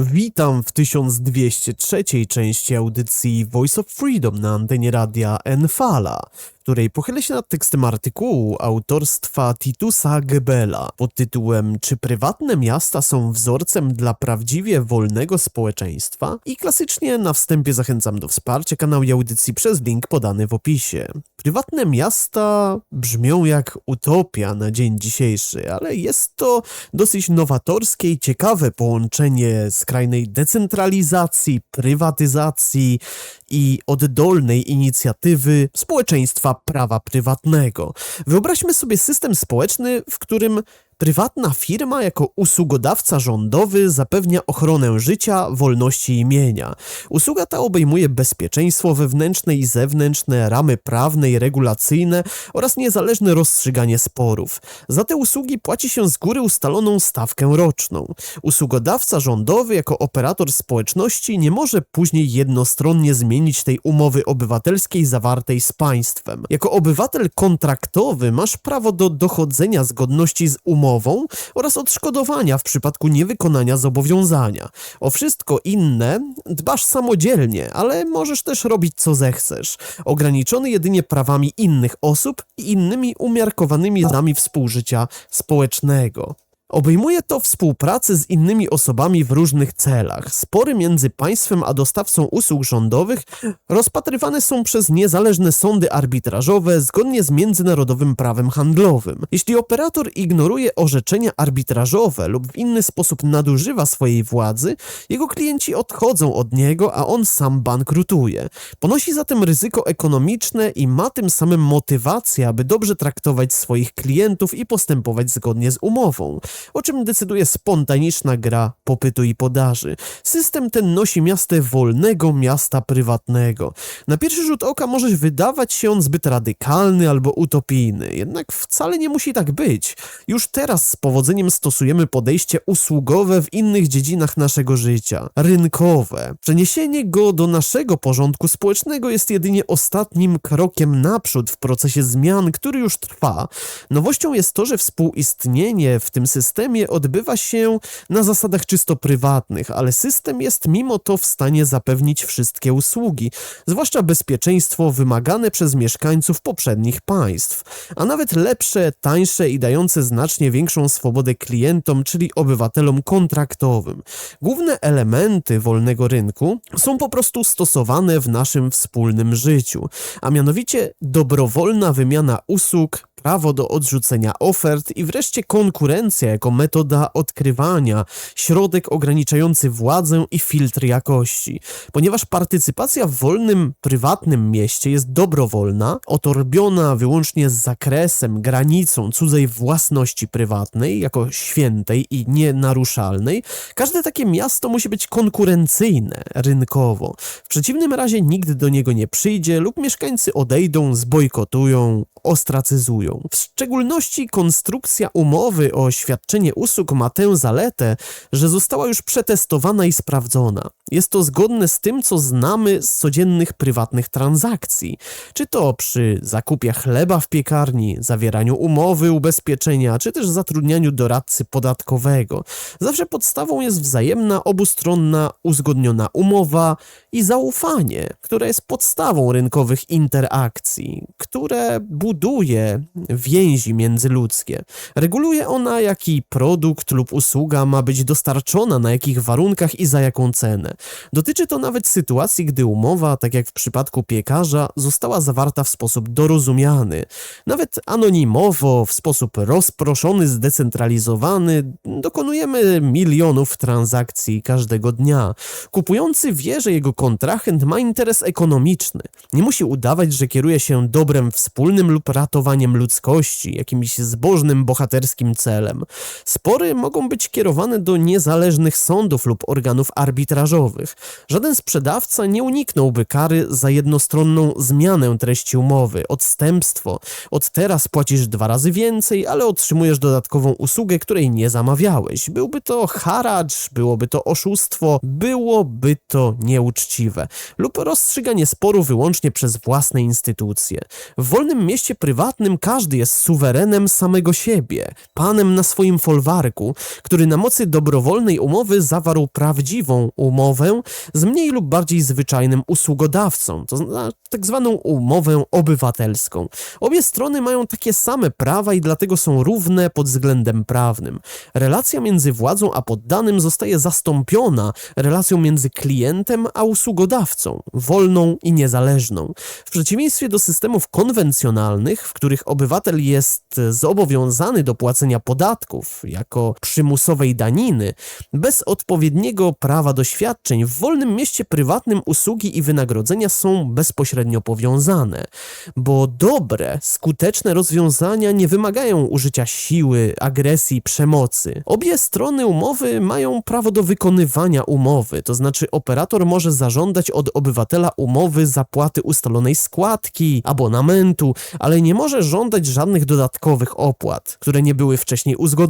Witam w 1203 części audycji Voice of Freedom na antenie radia Enfala, której pochylę się nad tekstem artykułu autorstwa Titusa Gebela pod tytułem Czy prywatne miasta są wzorcem dla prawdziwie wolnego społeczeństwa? I klasycznie na wstępie zachęcam do wsparcia kanału i audycji przez link podany w opisie. Prywatne miasta brzmią jak utopia na dzień dzisiejszy, ale jest to dosyć nowatorskie i ciekawe połączenie skrajnej decentralizacji, prywatyzacji i oddolnej inicjatywy społeczeństwa prawa prywatnego. Wyobraźmy sobie system społeczny, w którym Prywatna firma jako usługodawca rządowy zapewnia ochronę życia, wolności imienia. Usługa ta obejmuje bezpieczeństwo wewnętrzne i zewnętrzne, ramy prawne i regulacyjne oraz niezależne rozstrzyganie sporów. Za te usługi płaci się z góry ustaloną stawkę roczną. Usługodawca rządowy jako operator społeczności nie może później jednostronnie zmienić tej umowy obywatelskiej zawartej z państwem. Jako obywatel kontraktowy masz prawo do dochodzenia zgodności z umową umową oraz odszkodowania w przypadku niewykonania zobowiązania. O wszystko inne dbasz samodzielnie, ale możesz też robić co zechcesz. Ograniczony jedynie prawami innych osób i innymi umiarkowanymi zasadami współżycia społecznego. Obejmuje to współpracę z innymi osobami w różnych celach. Spory między państwem a dostawcą usług rządowych rozpatrywane są przez niezależne sądy arbitrażowe zgodnie z międzynarodowym prawem handlowym. Jeśli operator ignoruje orzeczenia arbitrażowe lub w inny sposób nadużywa swojej władzy, jego klienci odchodzą od niego, a on sam bankrutuje. Ponosi zatem ryzyko ekonomiczne i ma tym samym motywację, aby dobrze traktować swoich klientów i postępować zgodnie z umową o czym decyduje spontaniczna gra popytu i podaży. System ten nosi miastę wolnego miasta prywatnego. Na pierwszy rzut oka może wydawać się on zbyt radykalny albo utopijny, jednak wcale nie musi tak być. Już teraz z powodzeniem stosujemy podejście usługowe w innych dziedzinach naszego życia, rynkowe. Przeniesienie go do naszego porządku społecznego jest jedynie ostatnim krokiem naprzód w procesie zmian, który już trwa. Nowością jest to, że współistnienie w tym systemie systemie odbywa się na zasadach czysto prywatnych, ale system jest mimo to w stanie zapewnić wszystkie usługi, zwłaszcza bezpieczeństwo wymagane przez mieszkańców poprzednich państw, a nawet lepsze, tańsze i dające znacznie większą swobodę klientom, czyli obywatelom kontraktowym. Główne elementy wolnego rynku są po prostu stosowane w naszym wspólnym życiu, a mianowicie dobrowolna wymiana usług, prawo do odrzucenia ofert i wreszcie konkurencja jako metoda odkrywania, środek ograniczający władzę i filtr jakości. Ponieważ partycypacja w wolnym, prywatnym mieście jest dobrowolna, otorbiona wyłącznie z zakresem, granicą cudzej własności prywatnej, jako świętej i nienaruszalnej, każde takie miasto musi być konkurencyjne, rynkowo. W przeciwnym razie nikt do niego nie przyjdzie lub mieszkańcy odejdą, zbojkotują, ostracyzują. W szczególności konstrukcja umowy o świadczenie usług ma tę zaletę, że została już przetestowana i sprawdzona. Jest to zgodne z tym, co znamy z codziennych prywatnych transakcji, czy to przy zakupie chleba w piekarni, zawieraniu umowy ubezpieczenia, czy też zatrudnianiu doradcy podatkowego. Zawsze podstawą jest wzajemna, obustronna, uzgodniona umowa i zaufanie, które jest podstawą rynkowych interakcji, które buduje więzi międzyludzkie. Reguluje ona, produkt lub usługa ma być dostarczona, na jakich warunkach i za jaką cenę. Dotyczy to nawet sytuacji, gdy umowa, tak jak w przypadku piekarza, została zawarta w sposób dorozumiany. Nawet anonimowo, w sposób rozproszony, zdecentralizowany, dokonujemy milionów transakcji każdego dnia. Kupujący wie, że jego kontrahent ma interes ekonomiczny. Nie musi udawać, że kieruje się dobrem wspólnym lub ratowaniem ludzkości, jakimś zbożnym, bohaterskim celem. Spory mogą być kierowane do niezależnych sądów lub organów arbitrażowych. Żaden sprzedawca nie uniknąłby kary za jednostronną zmianę treści umowy, odstępstwo. Od teraz płacisz dwa razy więcej, ale otrzymujesz dodatkową usługę, której nie zamawiałeś. Byłby to haracz, byłoby to oszustwo, byłoby to nieuczciwe lub rozstrzyganie sporu wyłącznie przez własne instytucje. W wolnym mieście prywatnym każdy jest suwerenem samego siebie, panem na swoim folwarku, który na mocy dobrowolnej umowy zawarł prawdziwą umowę z mniej lub bardziej zwyczajnym usługodawcą, to tak zwaną umowę obywatelską. Obie strony mają takie same prawa i dlatego są równe pod względem prawnym. Relacja między władzą a poddanym zostaje zastąpiona relacją między klientem a usługodawcą, wolną i niezależną. W przeciwieństwie do systemów konwencjonalnych, w których obywatel jest zobowiązany do płacenia podatków jako przymusowej daniny, bez odpowiedniego prawa do świadczeń, w wolnym mieście prywatnym usługi i wynagrodzenia są bezpośrednio powiązane, bo dobre, skuteczne rozwiązania nie wymagają użycia siły, agresji, przemocy. Obie strony umowy mają prawo do wykonywania umowy, to znaczy operator może zażądać od obywatela umowy zapłaty ustalonej składki, abonamentu, ale nie może żądać żadnych dodatkowych opłat, które nie były wcześniej uzgodnione.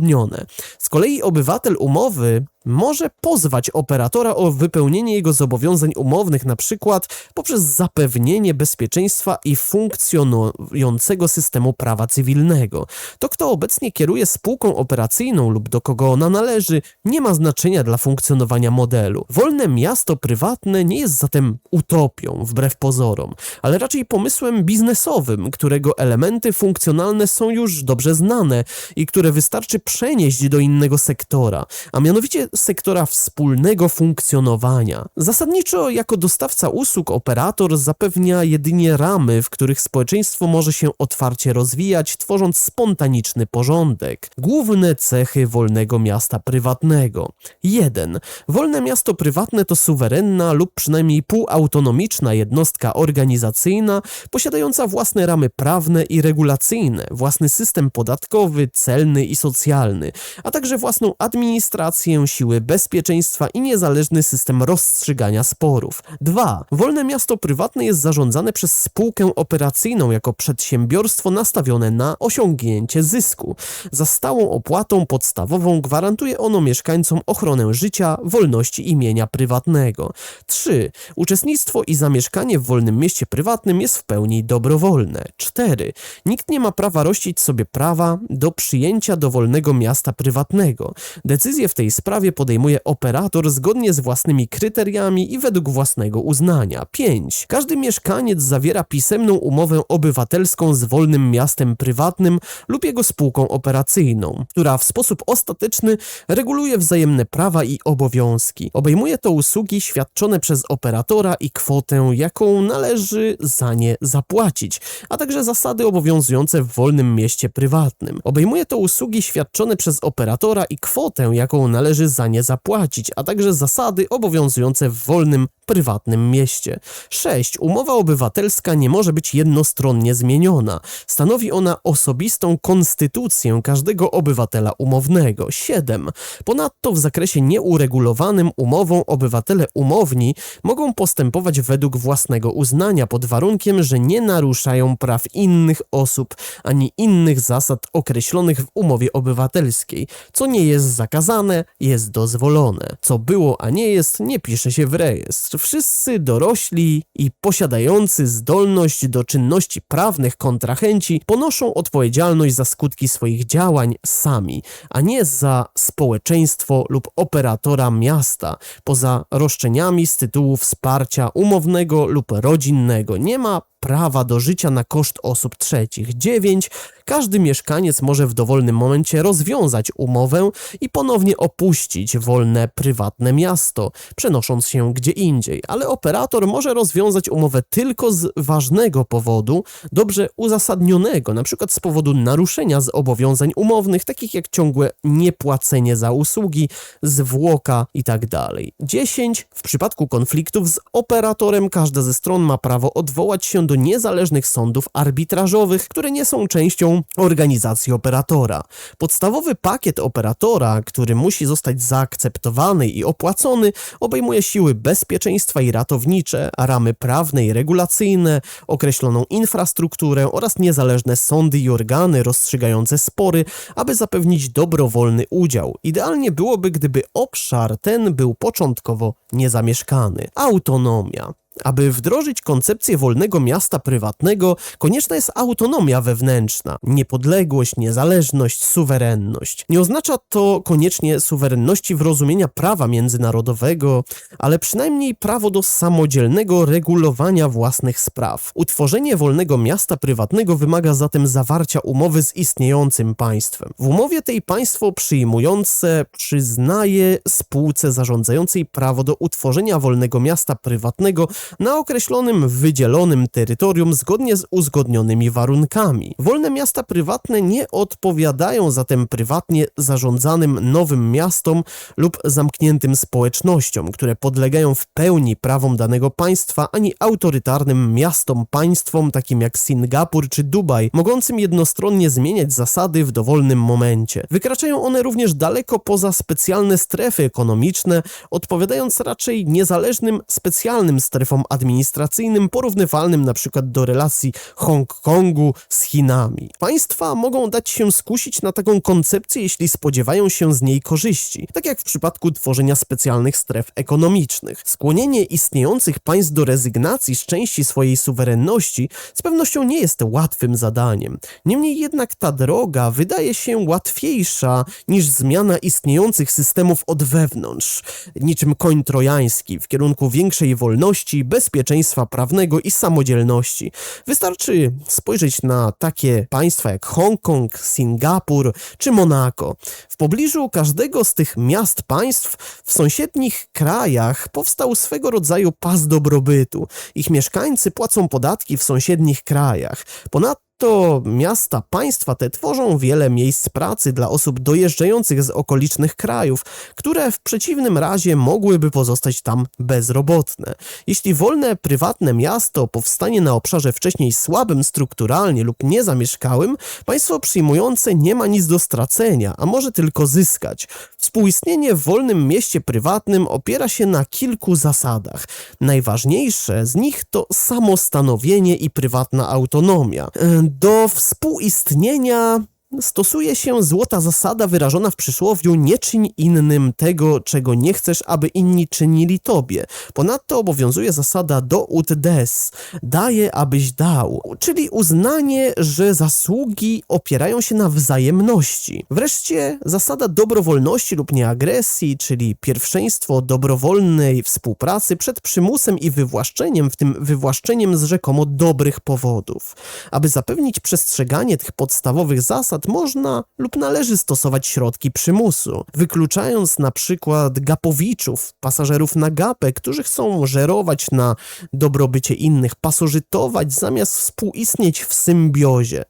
Z kolei obywatel umowy może pozwać operatora o wypełnienie jego zobowiązań umownych, na przykład poprzez zapewnienie bezpieczeństwa i funkcjonującego systemu prawa cywilnego. To, kto obecnie kieruje spółką operacyjną lub do kogo ona należy, nie ma znaczenia dla funkcjonowania modelu. Wolne miasto prywatne nie jest zatem utopią, wbrew pozorom, ale raczej pomysłem biznesowym, którego elementy funkcjonalne są już dobrze znane i które wystarczy przenieść do innego sektora, a mianowicie sektora wspólnego funkcjonowania. Zasadniczo jako dostawca usług operator zapewnia jedynie ramy, w których społeczeństwo może się otwarcie rozwijać, tworząc spontaniczny porządek. Główne cechy wolnego miasta prywatnego. 1. Wolne miasto prywatne to suwerenna lub przynajmniej półautonomiczna jednostka organizacyjna posiadająca własne ramy prawne i regulacyjne, własny system podatkowy, celny i socjalny, a także własną administrację, siły bezpieczeństwa i niezależny system rozstrzygania sporów. 2. Wolne miasto prywatne jest zarządzane przez spółkę operacyjną jako przedsiębiorstwo nastawione na osiągnięcie zysku. Za stałą opłatą podstawową gwarantuje ono mieszkańcom ochronę życia, wolności i mienia prywatnego. 3. Uczestnictwo i zamieszkanie w wolnym mieście prywatnym jest w pełni dobrowolne. 4. Nikt nie ma prawa rościć sobie prawa do przyjęcia do wolnego miasta prywatnego. Decyzje w tej sprawie podejmuje operator zgodnie z własnymi kryteriami i według własnego uznania. 5. Każdy mieszkaniec zawiera pisemną umowę obywatelską z wolnym miastem prywatnym lub jego spółką operacyjną, która w sposób ostateczny reguluje wzajemne prawa i obowiązki. Obejmuje to usługi świadczone przez operatora i kwotę, jaką należy za nie zapłacić, a także zasady obowiązujące w wolnym mieście prywatnym. Obejmuje to usługi świadczone przez operatora i kwotę, jaką należy za nie zapłacić, a także zasady obowiązujące w wolnym prywatnym mieście. 6. Umowa obywatelska nie może być jednostronnie zmieniona. Stanowi ona osobistą konstytucję każdego obywatela umownego. 7. Ponadto w zakresie nieuregulowanym umową obywatele umowni mogą postępować według własnego uznania pod warunkiem, że nie naruszają praw innych osób ani innych zasad określonych w umowie obywatelskiej. Co nie jest zakazane, jest dozwolone. Co było, a nie jest, nie pisze się w rejestr. Wszyscy dorośli i posiadający zdolność do czynności prawnych kontrahenci ponoszą odpowiedzialność za skutki swoich działań sami, a nie za społeczeństwo lub operatora miasta. Poza roszczeniami z tytułu wsparcia umownego lub rodzinnego nie ma prawa do życia na koszt osób trzecich. 9. Każdy mieszkaniec może w dowolnym momencie rozwiązać umowę i ponownie opuścić wolne, prywatne miasto, przenosząc się gdzie indziej, ale operator może rozwiązać umowę tylko z ważnego powodu, dobrze uzasadnionego, np. z powodu naruszenia zobowiązań umownych, takich jak ciągłe niepłacenie za usługi, zwłoka itd. 10. W przypadku konfliktów z operatorem każda ze stron ma prawo odwołać się do niezależnych sądów arbitrażowych, które nie są częścią organizacji operatora. Podstawowy pakiet operatora, który musi zostać zaakceptowany i opłacony, obejmuje siły bezpieczeństwa i ratownicze, ramy prawne i regulacyjne, określoną infrastrukturę oraz niezależne sądy i organy rozstrzygające spory, aby zapewnić dobrowolny udział. Idealnie byłoby, gdyby obszar ten był początkowo niezamieszkany. Autonomia. Aby wdrożyć koncepcję wolnego miasta prywatnego, konieczna jest autonomia wewnętrzna, niepodległość, niezależność, suwerenność. Nie oznacza to koniecznie suwerenności w rozumienia prawa międzynarodowego, ale przynajmniej prawo do samodzielnego regulowania własnych spraw. Utworzenie wolnego miasta prywatnego wymaga zatem zawarcia umowy z istniejącym państwem. W umowie tej państwo przyjmujące przyznaje spółce zarządzającej prawo do utworzenia wolnego miasta prywatnego na określonym, wydzielonym terytorium zgodnie z uzgodnionymi warunkami. Wolne miasta prywatne nie odpowiadają zatem prywatnie zarządzanym nowym miastom lub zamkniętym społecznościom, które podlegają w pełni prawom danego państwa, ani autorytarnym miastom państwom takim jak Singapur czy Dubaj, mogącym jednostronnie zmieniać zasady w dowolnym momencie. Wykraczają one również daleko poza specjalne strefy ekonomiczne, odpowiadając raczej niezależnym specjalnym strefom administracyjnym porównywalnym przykład do relacji Hongkongu z Chinami. Państwa mogą dać się skusić na taką koncepcję, jeśli spodziewają się z niej korzyści, tak jak w przypadku tworzenia specjalnych stref ekonomicznych. Skłonienie istniejących państw do rezygnacji z części swojej suwerenności z pewnością nie jest łatwym zadaniem. Niemniej jednak ta droga wydaje się łatwiejsza niż zmiana istniejących systemów od wewnątrz, niczym koń trojański w kierunku większej wolności, bezpieczeństwa prawnego i samodzielności. Wystarczy spojrzeć na takie państwa jak Hongkong, Singapur czy Monako. W pobliżu każdego z tych miast państw w sąsiednich krajach powstał swego rodzaju pas dobrobytu. Ich mieszkańcy płacą podatki w sąsiednich krajach. Ponadto to miasta, państwa te tworzą wiele miejsc pracy dla osób dojeżdżających z okolicznych krajów, które w przeciwnym razie mogłyby pozostać tam bezrobotne. Jeśli wolne, prywatne miasto powstanie na obszarze wcześniej słabym strukturalnie lub niezamieszkałym, państwo przyjmujące nie ma nic do stracenia, a może tylko zyskać. Współistnienie w wolnym mieście prywatnym opiera się na kilku zasadach. Najważniejsze z nich to samostanowienie i prywatna autonomia. Do współistnienia stosuje się złota zasada wyrażona w przysłowiu nie czyń innym tego, czego nie chcesz, aby inni czynili tobie. Ponadto obowiązuje zasada do ut des, daje, abyś dał, czyli uznanie, że zasługi opierają się na wzajemności. Wreszcie zasada dobrowolności lub nieagresji, czyli pierwszeństwo dobrowolnej współpracy przed przymusem i wywłaszczeniem, w tym wywłaszczeniem z rzekomo dobrych powodów. Aby zapewnić przestrzeganie tych podstawowych zasad, można lub należy stosować środki przymusu, wykluczając na przykład gapowiczów, pasażerów na gapę, którzy chcą żerować na dobrobycie innych, pasożytować zamiast współistnieć w symbiozie.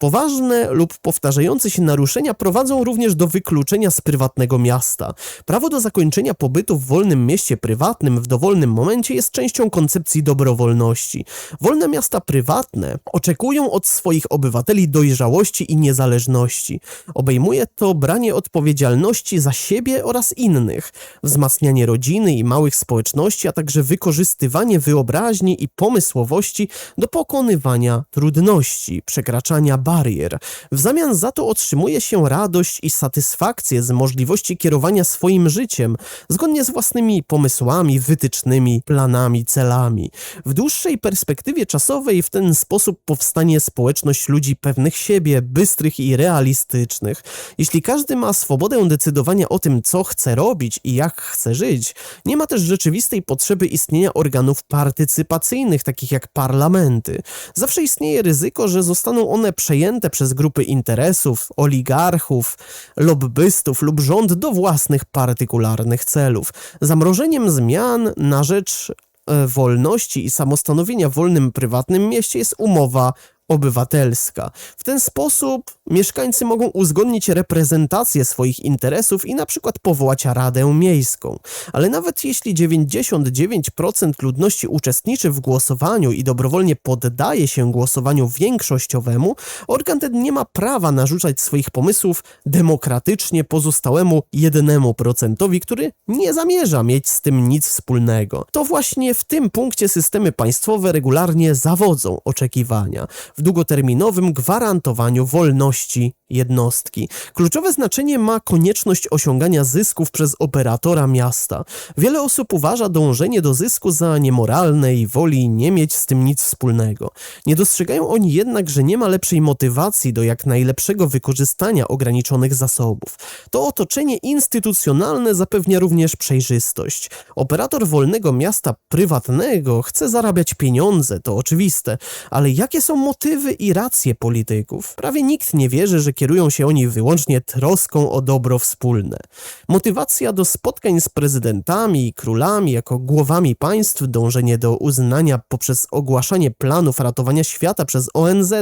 Poważne lub powtarzające się naruszenia prowadzą również do wykluczenia z prywatnego miasta. Prawo do zakończenia pobytu w wolnym mieście prywatnym w dowolnym momencie jest częścią koncepcji dobrowolności. Wolne miasta prywatne oczekują od swoich obywateli dojrzałości i niezależności. Obejmuje to branie odpowiedzialności za siebie oraz innych, wzmacnianie rodziny i małych społeczności, a także wykorzystywanie wyobraźni i pomysłowości do pokonywania trudności, przekraczania barier. W zamian za to otrzymuje się radość i satysfakcję z możliwości kierowania swoim życiem, zgodnie z własnymi pomysłami, wytycznymi, planami, celami. W dłuższej perspektywie czasowej w ten sposób powstanie społeczność ludzi pewnych siebie, bystrych i realistycznych. Jeśli każdy ma swobodę decydowania o tym, co chce robić i jak chce żyć, nie ma też rzeczywistej potrzeby istnienia organów partycypacyjnych, takich jak parlamenty. Zawsze istnieje ryzyko, że zostaną one przejęte przejęte przez grupy interesów, oligarchów, lobbystów lub rząd do własnych partykularnych celów. Zamrożeniem zmian na rzecz e, wolności i samostanowienia w wolnym prywatnym mieście jest umowa obywatelska. W ten sposób mieszkańcy mogą uzgodnić reprezentację swoich interesów i na przykład powołać Radę Miejską. Ale nawet jeśli 99% ludności uczestniczy w głosowaniu i dobrowolnie poddaje się głosowaniu większościowemu, organ ten nie ma prawa narzucać swoich pomysłów demokratycznie pozostałemu jednemu procentowi, który nie zamierza mieć z tym nic wspólnego. To właśnie w tym punkcie systemy państwowe regularnie zawodzą oczekiwania w długoterminowym gwarantowaniu wolności miłości jednostki. Kluczowe znaczenie ma konieczność osiągania zysków przez operatora miasta. Wiele osób uważa dążenie do zysku za niemoralne i woli nie mieć z tym nic wspólnego. Nie dostrzegają oni jednak, że nie ma lepszej motywacji do jak najlepszego wykorzystania ograniczonych zasobów. To otoczenie instytucjonalne zapewnia również przejrzystość. Operator wolnego miasta prywatnego chce zarabiać pieniądze, to oczywiste, ale jakie są motywy i racje polityków? Prawie nikt nie wierzy, że kierują się oni wyłącznie troską o dobro wspólne. Motywacja do spotkań z prezydentami i królami jako głowami państw, dążenie do uznania poprzez ogłaszanie planów ratowania świata przez ONZ,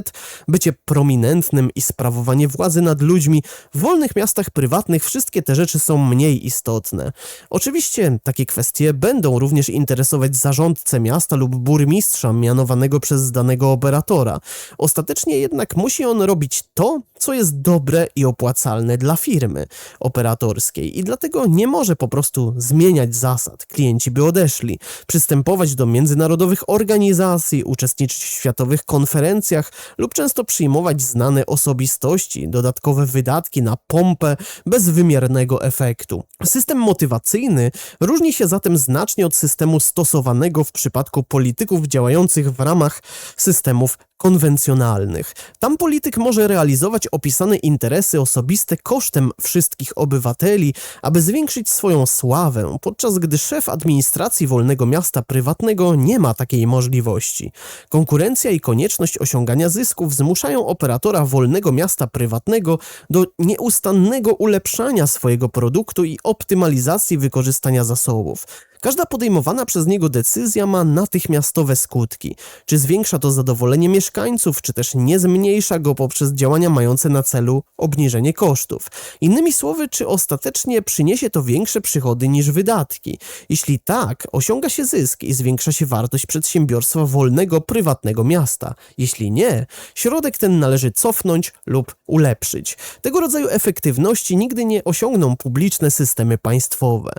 bycie prominentnym i sprawowanie władzy nad ludźmi, w wolnych miastach prywatnych wszystkie te rzeczy są mniej istotne. Oczywiście takie kwestie będą również interesować zarządcę miasta lub burmistrza mianowanego przez danego operatora. Ostatecznie jednak musi on robić to, co jest dobre i opłacalne dla firmy operatorskiej i dlatego nie może po prostu zmieniać zasad. Klienci by odeszli, przystępować do międzynarodowych organizacji, uczestniczyć w światowych konferencjach lub często przyjmować znane osobistości, dodatkowe wydatki na pompę bez wymiernego efektu. System motywacyjny różni się zatem znacznie od systemu stosowanego w przypadku polityków działających w ramach systemów konwencjonalnych. Tam polityk może realizować opisane interesy osobiste kosztem wszystkich obywateli, aby zwiększyć swoją sławę, podczas gdy szef administracji wolnego miasta prywatnego nie ma takiej możliwości. Konkurencja i konieczność osiągania zysków zmuszają operatora wolnego miasta prywatnego do nieustannego ulepszania swojego produktu i optymalizacji wykorzystania zasobów. Każda podejmowana przez niego decyzja ma natychmiastowe skutki. Czy zwiększa to zadowolenie mieszkańców, czy też nie zmniejsza go poprzez działania mające na celu obniżenie kosztów. Innymi słowy, czy ostatecznie przyniesie to większe przychody niż wydatki. Jeśli tak, osiąga się zysk i zwiększa się wartość przedsiębiorstwa wolnego, prywatnego miasta. Jeśli nie, środek ten należy cofnąć lub ulepszyć. Tego rodzaju efektywności nigdy nie osiągną publiczne systemy państwowe.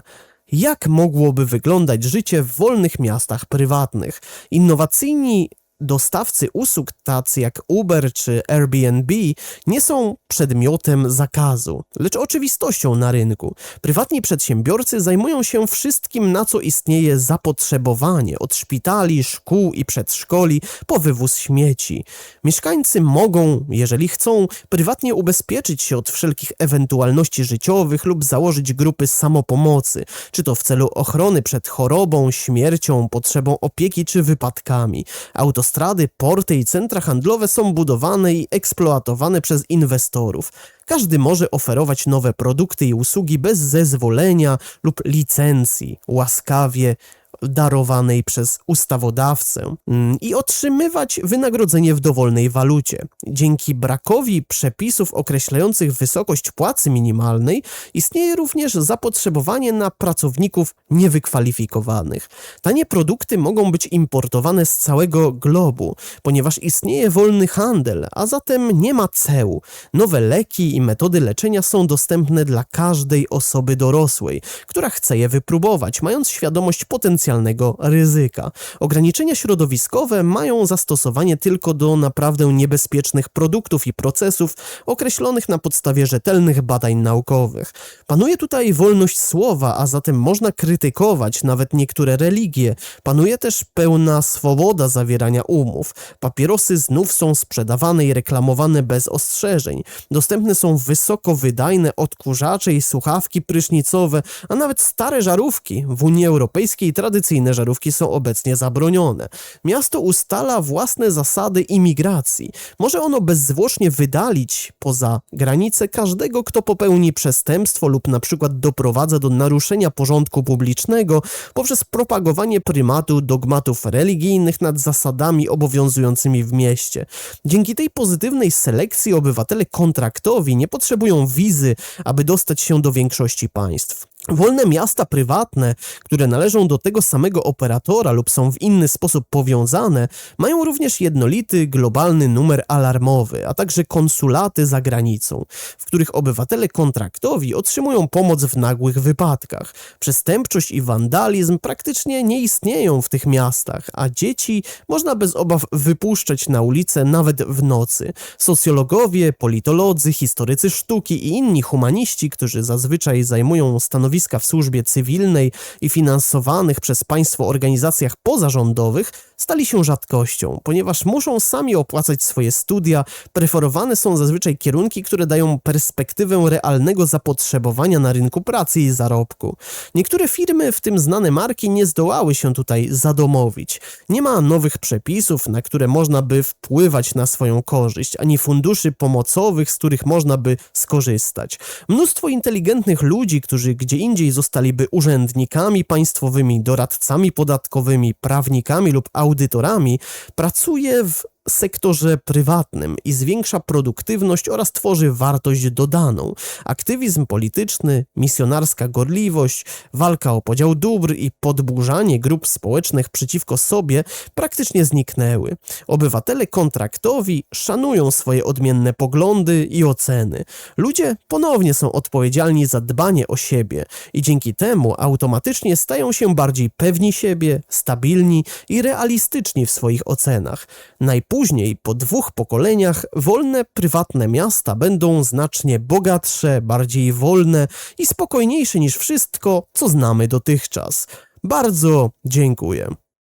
Jak mogłoby wyglądać życie w wolnych miastach prywatnych? Innowacyjni dostawcy usług tacy jak Uber czy Airbnb nie są przedmiotem zakazu, lecz oczywistością na rynku. Prywatni przedsiębiorcy zajmują się wszystkim, na co istnieje zapotrzebowanie, od szpitali, szkół i przedszkoli po wywóz śmieci. Mieszkańcy mogą, jeżeli chcą, prywatnie ubezpieczyć się od wszelkich ewentualności życiowych lub założyć grupy samopomocy, czy to w celu ochrony przed chorobą, śmiercią, potrzebą opieki czy wypadkami. Autostrady, porty i centra handlowe są budowane i eksploatowane przez inwestorów. Każdy może oferować nowe produkty i usługi bez zezwolenia lub licencji, łaskawie darowanej przez ustawodawcę mm, i otrzymywać wynagrodzenie w dowolnej walucie. Dzięki brakowi przepisów określających wysokość płacy minimalnej istnieje również zapotrzebowanie na pracowników niewykwalifikowanych. Tanie produkty mogą być importowane z całego globu, ponieważ istnieje wolny handel, a zatem nie ma ceł. Nowe leki i metody leczenia są dostępne dla każdej osoby dorosłej, która chce je wypróbować, mając świadomość potencjalnego potencjalnego ryzyka. Ograniczenia środowiskowe mają zastosowanie tylko do naprawdę niebezpiecznych produktów i procesów określonych na podstawie rzetelnych badań naukowych. Panuje tutaj wolność słowa, a zatem można krytykować nawet niektóre religie. Panuje też pełna swoboda zawierania umów. Papierosy znów są sprzedawane i reklamowane bez ostrzeżeń. Dostępne są wysoko wydajne odkurzacze i słuchawki prysznicowe, a nawet stare żarówki. W Unii Europejskiej tradycyjne żarówki są obecnie zabronione. Miasto ustala własne zasady imigracji. Może ono bezzwłocznie wydalić poza granice każdego, kto popełni przestępstwo lub na przykład doprowadza do naruszenia porządku publicznego poprzez propagowanie prymatu dogmatów religijnych nad zasadami obowiązującymi w mieście. Dzięki tej pozytywnej selekcji obywatele kontraktowi nie potrzebują wizy, aby dostać się do większości państw. Wolne miasta prywatne, które należą do tego samego operatora lub są w inny sposób powiązane, mają również jednolity globalny numer alarmowy, a także konsulaty za granicą, w których obywatele kontraktowi otrzymują pomoc w nagłych wypadkach. Przestępczość i wandalizm praktycznie nie istnieją w tych miastach, a dzieci można bez obaw wypuszczać na ulicę nawet w nocy. Socjologowie, politolodzy, historycy sztuki i inni humaniści, którzy zazwyczaj zajmują stanowiska w służbie cywilnej i finansowanych przez państwo organizacjach pozarządowych, stali się rzadkością, ponieważ muszą sami opłacać swoje studia, preferowane są zazwyczaj kierunki, które dają perspektywę realnego zapotrzebowania na rynku pracy i zarobku. Niektóre firmy, w tym znane marki, nie zdołały się tutaj zadomowić. Nie ma nowych przepisów, na które można by wpływać na swoją korzyść, ani funduszy pomocowych, z których można by skorzystać. Mnóstwo inteligentnych ludzi, którzy gdzie indziej zostaliby urzędnikami państwowymi, doradcami podatkowymi, prawnikami lub audytorami, pracuje w sektorze prywatnym i zwiększa produktywność oraz tworzy wartość dodaną. Aktywizm polityczny, misjonarska gorliwość, walka o podział dóbr i podburzanie grup społecznych przeciwko sobie praktycznie zniknęły. Obywatele kontraktowi szanują swoje odmienne poglądy i oceny. Ludzie ponownie są odpowiedzialni za dbanie o siebie i dzięki temu automatycznie stają się bardziej pewni siebie, stabilni i realistyczni w swoich ocenach. Najpóźniej po dwóch pokoleniach wolne prywatne miasta będą znacznie bogatsze, bardziej wolne i spokojniejsze niż wszystko, co znamy dotychczas. Bardzo dziękuję.